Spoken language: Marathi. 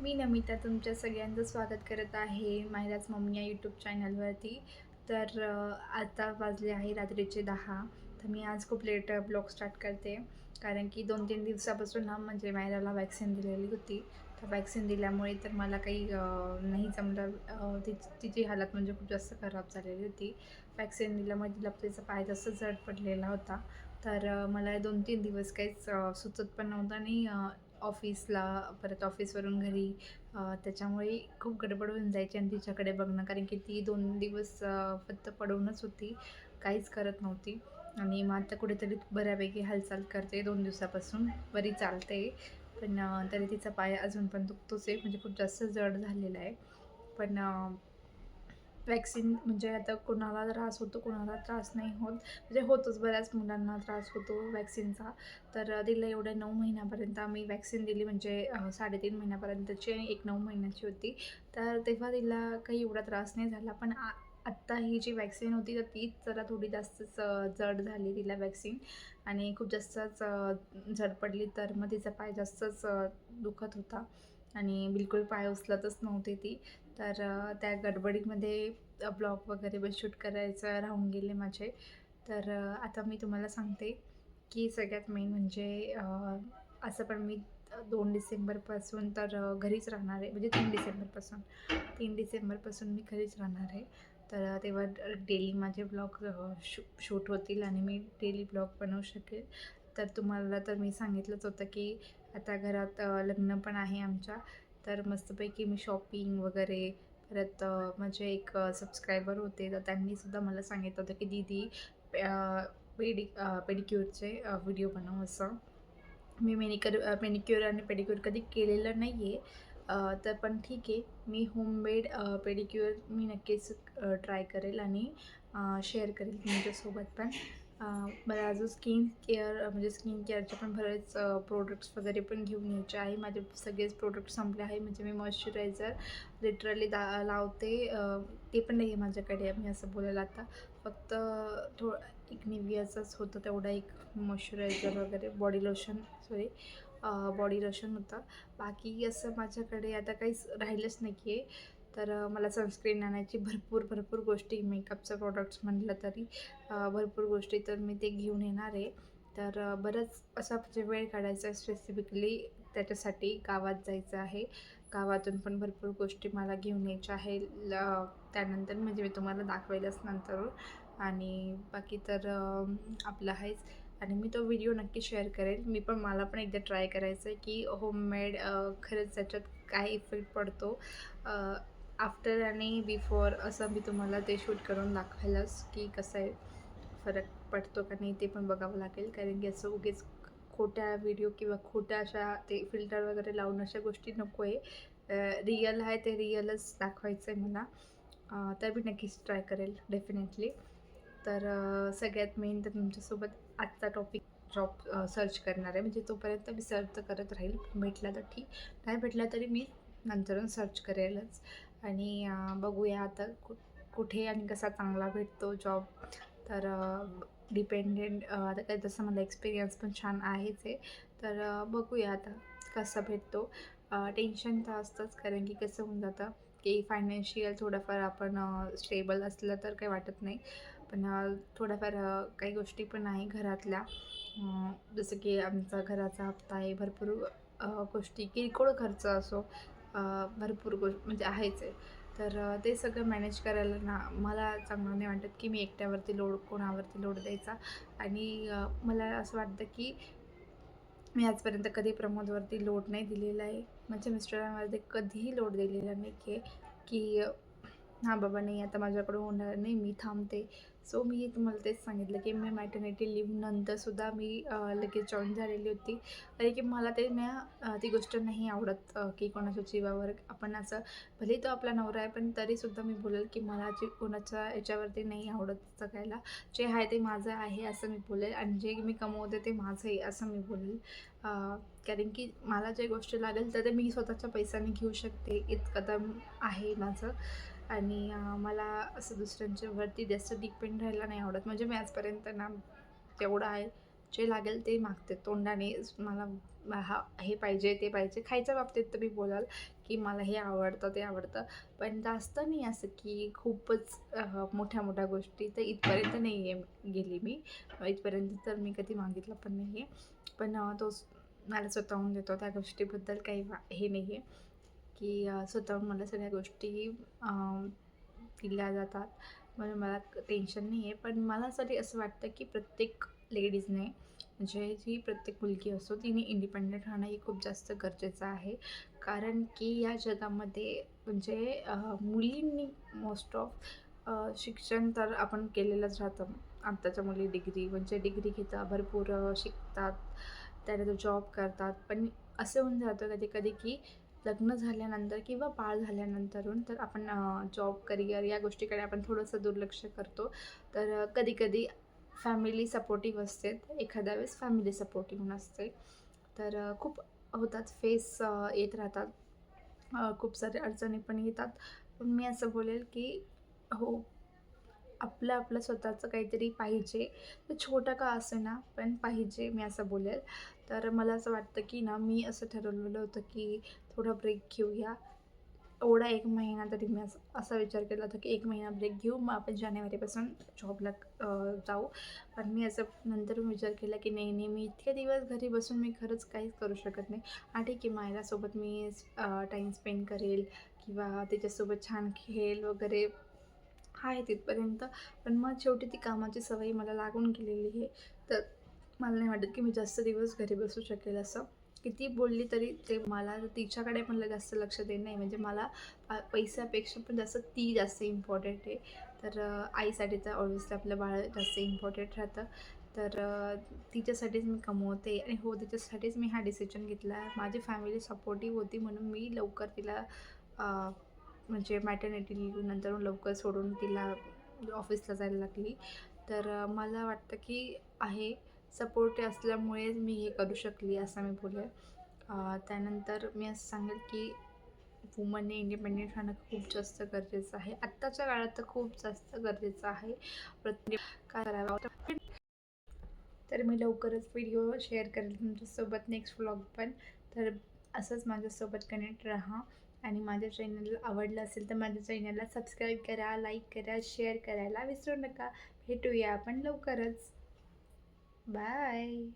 मी नमिता तुमच्या सगळ्यांचं स्वागत करत आहे माहिराज मम्मी या यूट्यूब चॅनलवरती तर आता वाजले आहे रात्रीचे दहा. तर मी आज खूप लेट ब्लॉग स्टार्ट करते. कारण की दोन तीन दिवसापासून ना म्हणजे मायराला वॅक्सिन दिलेली होती. तर वॅक्सिन दिल्यामुळे तर मला काही नाही जमलं. तिची ति तिची हालत म्हणजे खूप जास्त खराब झालेली होती. वॅक्सिन दिल्यामुळे तिला तिचा पाय जास्त जड पडलेला होता. तर मला दोन तीन दिवस काहीच सुचत पण नव्हतं आणि ऑफिसला परत ऑफिसवरून घरी. त्याच्यामुळे खूप गडबड होऊन जायची आणि तिच्याकडे बघणं. कारण की ती दोन दिवस फक्त पडवूनच होती. काहीच करत नव्हती. आणि मग आता कुठेतरी बऱ्यापैकी हालचाल करते दोन दिवसापासून. बरी चालते. पण तरी तिचा पाय अजून पण दुखतोच आहे. म्हणजे खूप जास्त जड झालेला आहे. पण वॅक्सिन म्हणजे आता कोणाला त्रास होतो कोणाला त्रास नाही होत. म्हणजे होतोच बऱ्याच मुलांना त्रास होतो वॅक्सिनचा तर दिलं तिला एवढ्या नऊ महिन्यापर्यंत आम्ही वॅक्सिन दिली म्हणजे साडेतीन महिन्यापर्यंतची आणि एक नऊ महिन्याची होती. तर तेव्हा तिला काही एवढा त्रास नाही झाला पण आ आत्ता ही जी वॅक्सिन होती तर तीच जरा थोडी जास्तच जड झाली तिला वॅक्सिन आणि खूप जास्तच झड जड पडली तर मग तिचा पाय जास्तच दुखत होता. आणि बिलकुल पाय उचलतच नव्हते ती. तर त्या गडबडीमध्ये ब्लॉग वगैरे पण शूट करायचं राहून गेले माझे. तर आता मी तुम्हाला सांगते की सगळ्यात मेन म्हणजे असं पण मी दोन डिसेंबरपासून तर घरीच राहणार आहे. म्हणजे तीन डिसेंबरपासून. तीन डिसेंबरपासून मी घरीच राहणार आहे. तर तेव्हा डेली माझे ब्लॉग शू शूट होतील आणि मी डेली ब्लॉग बनवू शकेल. तर तुम्हाला तर मी सांगितलंच होतं की आता घरात लग्न पण आहे आमच्या. तर मस्तपैकी मी शॉपिंग वगैरे परत माझे एक सबस्क्रायबर होते तर त्यांनीसुद्धा मला सांगितलं होतं की दीदी अ, पेडी पेडिक्युअरचे व्हिडिओ बनव असं. मी मेनिक्युअर मेनिक्युअर आणि पेडिक्युअर कधी केलेलं नाही आहे तर पण ठीक आहे. मी होममेड पेडिक्युअर मी नक्कीच ट्राय करेल आणि शेअर करेल तुमच्यासोबत पण. मला अजून स्किन केअर म्हणजे स्किन केअरचे पण बरेच प्रोडक्ट्स वगैरे पण घेऊन यायचे आहे. माझे सगळेच प्रोडक्ट संपले आहे. म्हणजे मी मॉइश्चरायझर लिटरली दा लावते. ते पण नाही आहे माझ्याकडे. मी असं बोलायला आता फक्त थो एक निवियाचंच होतं तेवढा एक मॉइश्चरायझर वगैरे body lotion sorry body lotion होतं. बाकी असं माझ्याकडे आता काहीच राहिलंच नाही आहे तर मला सनस्क्रीन आणायची भरपूर भरपूर गोष्टी. मेकअपचं प्रोडक्ट्स म्हटलं तरी भरपूर गोष्टी तर मी ते घेऊन येणार आहे. तर बरंच असा म्हणजे वेळ काढायचा आहे स्पेसिफिकली त्याच्यासाठी गावात जायचं आहे. गावातून पण भरपूर गोष्टी मला घेऊन यायच्या आहे ल त्यानंतर म्हणजे मी तुम्हाला दाखवेलच नंतर. आणि बाकी तर आपला आपलं आहेच. आणि मी तो व्हिडिओ नक्की शेअर करेल. मी पण मला पण एकदा ट्राय करायचं आहे की होममेड खरंच त्याच्यात काय इफेक्ट पडतो. आफ्टर आणि बिफोर असं मी तुम्हाला ते शूट करून दाखवायलाच की कसं आहे फरक पडतो का नाही ते पण बघावं लागेल. कारण की असं उगीच खोट्या व्हिडिओ किंवा खोट्या अशा ते फिल्टर वगैरे लावून अशा गोष्टी नको आहे रिअल आहे ते रिअलच दाखवायचं आहे मला तर मी नक्कीच ट्राय करेल डेफिनेटली तर सगळ्यात मेन तर तुमच्यासोबत आजचा टॉपिक जॉब सर्च करणार आहे. म्हणजे तोपर्यंत मी सर्च करत राहील. भेटला तर ठीक. नाही भेटला तरी मी नंतरून सर्च करेलच. आणि बघूया आता कु कुठे आणि कसा चांगला भेटतो जॉब तर डिपेंडेंट आता काय तसं मला एक्सपिरियन्स पण छान आहेच आहे. तर बघूया आता कसा भेटतो. टेन्शन तर असतंच कारण की कसं होऊन जातं की फायनान्शियल थोडंफार आपण स्टेबल असलं तर काही वाटत नाही. पण थोड्याफार काही गोष्टी पण आहे घरातल्या. जसं की आमचा घराचा हप्ता आहे भरपूर गोष्टी किरकोळ खर्च असो भरपूर गोष्ट म्हणजे आहेच आहे. तर ते सगळं मॅनेज करायला ना मला चांगलं नाही वाटत की मी एकट्यावरती लोड कोणावरती लोड द्यायचा. आणि मला असं वाटतं की मी आजपर्यंत कधी प्रमोदवरती लोड नाही दिलेला आहे. माझ्या मिस्टरांवरती कधीही लोड दिलेला नाही आहे की हां बाबा नाही आता माझ्याकडून होणार नाही मी थांबते. सो मी तुम्हाला तेच सांगितलं की मी मॅटर्निटी लिव्ह नंतरसुद्धा मी लगेच जॉईन झालेली होती. कारण की मला ते ना ती गोष्ट नाही आवडत की कोणाच्या जीवावर आपण असं भले तो आपला नवरा आहे पण तरीसुद्धा मी बोलेल की मला जी कोणाच्या याच्यावरती नाही आवडत जगायला. जे आहे ते माझं आहे असं मी बोलेल आणि जे मी कमवते ते माझं आहे असं मी बोलेल. कारण की मला जे गोष्ट लागेल तर ते मी स्वतःच्या पैशाने घेऊ शकते. इतकं तर आहे माझं. आणि मला असं दुसऱ्यांच्यावरती जास्त डिपेंड राहायला नाही आवडत. म्हणजे मी आजपर्यंत ना तेवढं आहे जे लागेल ते मागते. तोंडाने मला हा हे पाहिजे ते पाहिजे. खायच्या बाबतीत तर मी बोलाल की मला हे आवडतं ते आवडतं. पण जास्त नाही असं की खूपच मोठ्या मोठ्या गोष्टी तर इथपर्यंत नाही आहे गेली मी. इथपर्यंत तर मी कधी मागितलं पण नाही आहे पण तो मला स्वतःहून देतो. त्या गोष्टीबद्दल काही वा- हे नाही आहे की स्वतः स्वतःहून मला सगळ्या गोष्टी दिल्या जातात. म्हणून मला टेन्शन नाही आहे पण मला तरी असं वाटतं की प्रत्येक लेडीजने म्हणजे जी प्रत्येक मुलगी असो तिने इंडिपेंडेंट राहणं हे खूप जास्त गरजेचं आहे. कारण की या जगामध्ये म्हणजे मुलींनी मोस्ट ऑफ शिक्षण तर आपण केलेलंच राहतं. आत्ताच्या मुली डिग्री म्हणजे डिग्री घेतात भरपूर शिकतात त्यानंतर जॉब करतात. पण असं होऊन जातं कधी कधी की लग्न झाल्यानंतर किंवा बाळ झाल्यानंतरून तर आपण जॉब करिअर या गोष्टीकडे आपण थोडंसं दुर्लक्ष करतो. तर कधीकधी फॅमिली सपोर्टिव्ह असते. एखाद्या वेळेस फॅमिली सपोर्टिव्ह नसते. तर खूप होतात फेस येत राहतात. खूप सारे अडचणी पण येतात. पण मी असं बोलेल की हो आपलं आपलं स्वतःचं काहीतरी पाहिजे. ते छोटं का असेना पण पाहिजे मी असं बोलेल. तर मला असं वाटतं की ना मी असं ठरवलेलं होतं की थोडा ब्रेक घेऊया. एवढा एक महिना तरी मी असं असा विचार केला होता की एक महिना ब्रेक घेऊ मग आपण जानेवारीपासून जॉबला जाऊ. पण मी असं नंतर विचार केला की नाही नाही मी इतके दिवस घरी बसून मी खरंच काहीच करू शकत नाही. हा ठीक आहे माझ्यासोबत मी टाईम स्पेंड करेल किंवा त्याच्यासोबत छान खेळ वगैरे. आहे तिथपर्यंत. पण मग शेवटी ती कामाची सवय मला लागून गेलेली आहे. तर मला नाही वाटत की मी जास्त दिवस घरी बसू शकेल असं. किती बोलली तरी ते मला तिच्याकडे पण जास्त लक्ष देत नाही. म्हणजे मला पा- पैशापेक्षा पण जास्त ती जास्त इम्पॉर्टंट आहे. तर आईसाठी तर ऑब्व्हियसली आपलं बाळ जास्त इम्पॉर्टंट राहतं. तर तिच्यासाठीच मी कमवते आणि हो तिच्यासाठीच मी हा डिसिजन घेतला आहे. माझी फॅमिली सपोर्टिव्ह होती म्हणून मी लवकर तिला म्हणजे मॅटर्निटी नंतर लवकर सोडून तिला ऑफिसला जायला लागली. तर मला वाटतं की आहे. सपोर्ट असल्यामुळेच मी हे करू शकली असं मी बोलेल. त्यानंतर मी असं सांगेल की वुमनने इंडिपेंडेंट राहणं खूप जास्त गरजेचं आहे. आत्ताच्या काळात तर खूप जास्त गरजेचं आहे. प्रत्येक करावं? तर मी लवकरच व्हिडिओ शेअर करेल तुमच्यासोबत नेक्स्ट व्लॉग पण. तर असंच माझ्यासोबत कनेक्ट राहा. आणि माझ्या चॅनलला आवडलं असेल तर माझ्या चॅनलला सबस्क्राईब करा लाईक करा शेअर करायला विसरू नका. भेटूया आपण लवकरच. Bye.